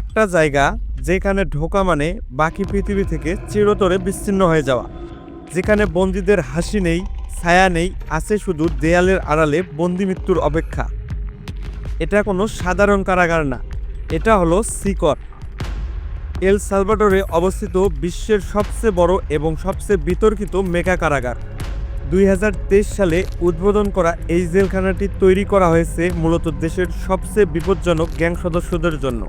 একটা জায়গা যেখানে ঢোকা মানে বাকি পৃথিবী থেকে চিরতরে বিচ্ছিন্ন হয়ে যাওয়া। যেখানে বন্দীদের হাসি নেই, ছায়া নেই, আছে শুধু দেয়ালের আড়ালে বন্দি মৃত্যুর অপেক্ষা। এটা কোনো সাধারণ কারাগার না, এটা হলো সিকর। এল সালভাডোরে অবস্থিত বিশ্বের সবচেয়ে বড় এবং সবচেয়ে বিতর্কিত মেগা কারাগার। দুই হাজার তেইশ সালে উদ্বোধন করা এই জেলখানাটি তৈরি করা হয়েছে মূলত দেশের সবচেয়ে বিপজ্জনক গ্যাং সদস্যদের জন্য।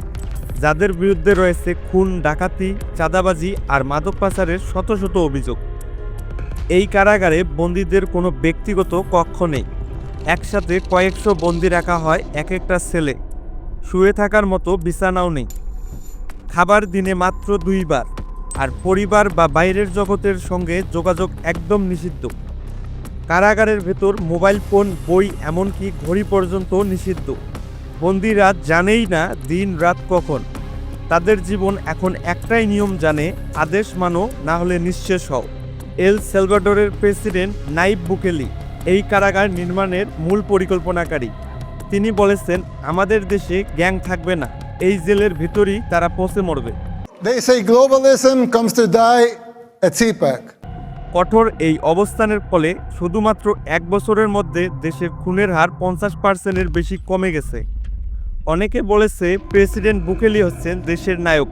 যাদের বিরুদ্ধে রয়েছে খুন, ডাকাতি, চাঁদাবাজি আর মাদক পাচারের শত শত অভিযোগ। এই কারাগারে বন্দীদের কোনো ব্যক্তিগত কক্ষ নেই। একসাথে কয়েকশো বন্দি রাখা হয় এক একটা সেলে শুয়ে থাকার মতো বিছানাও নেই। খাবার দিনে মাত্র দুইবার আর পরিবার বা বাইরের জগতের সঙ্গে যোগাযোগ একদম নিষিদ্ধ। কারাগারের ভেতর মোবাইল ফোন, বই এমনকি ঘড়ি পর্যন্ত নিষিদ্ধ। বন্দিরা জানেই না দিন রাত কখন। তাদের জীবন এখন একটাই নিয়ম জানে আদেশ মানো না হলে নিঃশেষ হও। এল সেলভাডোরের প্রেসিডেন্ট নাইব বুকেলি এই কারাগার নির্মাণের মূল পরিকল্পনাকারী। তিনি বলেছেন আমাদের দেশে গ্যাং থাকবে না এই জেলের ভিতরই তারা পৌঁছে মরবে। কঠোর এই অবস্থানের ফলে শুধুমাত্র এক বছরের মধ্যে দেশের খুনের হার পঞ্চাশ পার্সেন্টের বেশি কমে গেছে। অনেকে বলেছে প্রেসিডেন্ট বুকেলি হচ্ছেন দেশের নায়ক।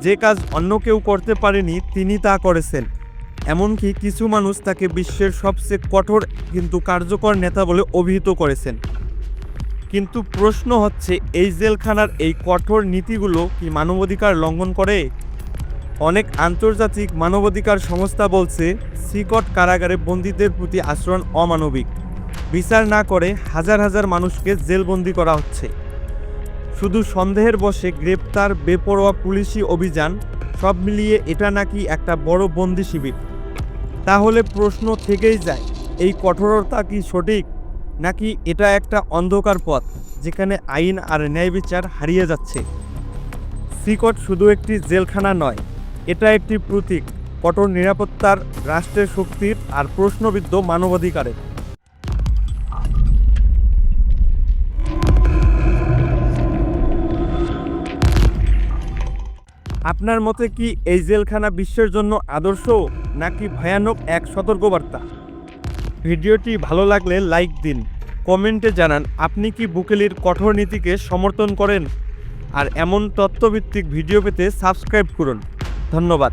যে কাজ অন্য কেউ করতে পারেনি, তিনি তা করেছেন। এমনকি কিছু মানুষ তাকে বিশ্বের সবচেয়ে কঠোর কিন্তু কার্যকর নেতা বলে অভিহিত করেছেন। কিন্তু প্রশ্ন হচ্ছে, এই জেলখানার এই কঠোর নীতিগুলো কি মানবাধিকার লঙ্ঘন করে? অনেক আন্তর্জাতিক মানবাধিকার সংস্থা বলছে, সিকট কারাগারে বন্দীদের প্রতি আচরণ অমানবিক। বিচার না করে হাজার হাজার মানুষকে জেলবন্দি করা হচ্ছে। শুধু সন্দেহের বশে গ্রেপ্তার বেপরোয়া পুলিশি অভিযান, সব মিলিয়ে এটা নাকি একটা বড় বন্দি শিবির। তাহলে প্রশ্ন থেকেই যায়, এই কঠোরতা কি সঠিক? নাকি এটা একটা অন্ধকার পথ, যেখানে আইন আর ন্যায় বিচার হারিয়ে যাচ্ছে? সিকট শুধু একটি জেলখানা নয়, এটা একটি প্রতীক, কঠোর নিরাপত্তার, রাষ্ট্রের শক্তির আর প্রশ্নবিদ্ধ মানবাধিকারের। আপনার মতে কি এই জেলখানা বিশ্বের জন্য আদর্শ নাকি ভয়ানক এক সতর্কবার্তা? ভিডিওটি ভালো লাগলে লাইক দিন, কমেন্টে জানান আপনি কি বুকেলির কঠোর নীতিকে সমর্থন করেন? আর এমন তত্ত্বভিত্তিক ভিডিও পেতে সাবস্ক্রাইব করুন। ধন্যবাদ।